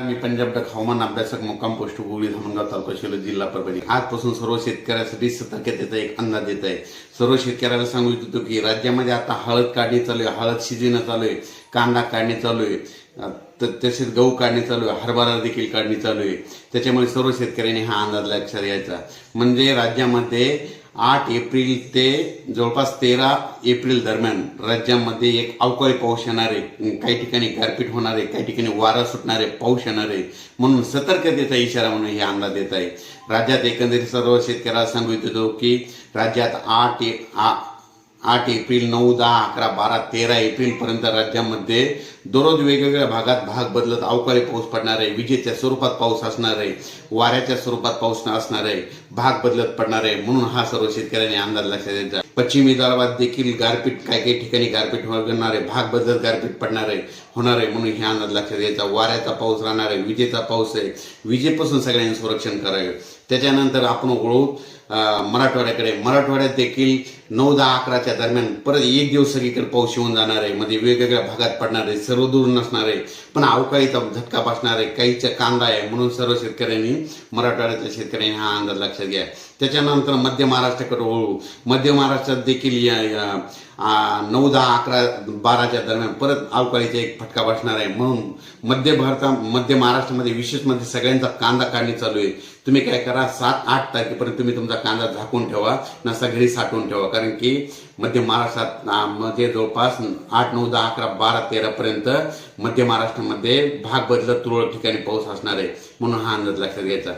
मी Punjab duck हवामान अभ्यासक मुक्काम पोस्ट गुगळी धामणगाव तालुका शिलो जिल्हा परभणी. आजपासून सर्व शेतकऱ्यासाठी सतर्कतेचा एक अंदाज देत आहे. सर्व शेतकऱ्याला सांगू इच्छितो की राज्यामध्ये आता हळद काढणी चालू आहे. हळद शिजणं चालू आहे. कांदा काढणी चालू आहे. त- तसेच गहू काढणी चालू आहे. हरभरा देखील काढणी चालू आहे. त्याच्यामुळे सर्व शेतकऱ्यांनी हा अंदाज लक्षात घ्यायचा. म्हणजे राज्यामध्ये आठ एप्रिल ते जवळपास तेरा एप्रिल दरम्यान राज्यामध्ये एक अवकाळी पाऊस येणार आहे काही ठिकाणी गारपीट होणार आहे काही ठिकाणी वारा सुटणार आहे पाऊस येणार आहे म्हणून सतर्कतेचा इशारा म्हणून हे अंदाज देत आहे. राज्यात एकंदरीत सर्व शेतकऱ्याला सांगू इच्छितो की राज्यात आठ ए- आ- आठ एप्रिल नऊ दहा अकरा बारा तेरा एप्रिल पर्यंत राज्यामध्ये दररोज वेगवेगळ्या भागात भाग बदलत अवकाळी पाऊस पडणार आहे विजेच्या स्वरूपात पाऊस असणार आहे वाऱ्याच्या स्वरूपात पाऊस असणार आहे भाग बदलत पडणार आहे म्हणून हा सर्व शेतकऱ्यांनी अंदाज लक्षात द्यायचा पश्चिमी विदर्भात देखील गारपीट काही काही ठिकाणी गारपीट होणार आहे भाग बदलत गारपीट पडणार आहे होणार आहे म्हणून हे अंदाज लक्षात द्यायचा वाऱ्याचा पाऊस राहणार आहे विजेचा पाऊस आहे विजेपासून सगळ्यांनी संरक्षण करावे. त्याच्यानंतर आपण ओळख मराठवाड्याकडे. मराठवाड्यात देखील नऊ दहा अकराच्या दरम्यान परत एक दिवस सगळीकडे पाऊस येऊन जाणार आहे. मध्ये वेगवेगळ्या भागात पडणार आहे. सर्व दूर नसणार आहे. पण अवकाळीचा झटका बसणार आहे. काहीचा कांदा आहे. म्हणून सर्व शेतकऱ्यांनी मराठवाड्यातल्या शेतकऱ्यांनी हा अंदाज लक्षात घ्या. त्याच्यानंतर मध्य महाराष्ट्राकडे वळू. मध्य महाराष्ट्रात देखील या- नऊ दहा अकरा बाराच्या दरम्यान परत अवकाळीचा एक फटका बसणार आहे. म्हणून मध्य भारता मध्य महाराष्ट्रामध्ये विशेष म्हणजे सगळ्यांचा कांदा काढणी चालू आहे. तुम्ही काय करा सात आठ तारखेपर्यंत तुम्ही तुमचा कांदा झाकून ठेवा नसा घरी साठवून ठेवा. कारण की मध्य महाराष्ट्रात मध्ये जवळपास आठ नऊ दहा अकरा बारा तेरापर्यंत मध्य महाराष्ट्रामध्ये भाग बदलत तुरळक ठिकाणी पाऊस असणार आहे. म्हणून हा अंदाज लक्षात घ्यायचा.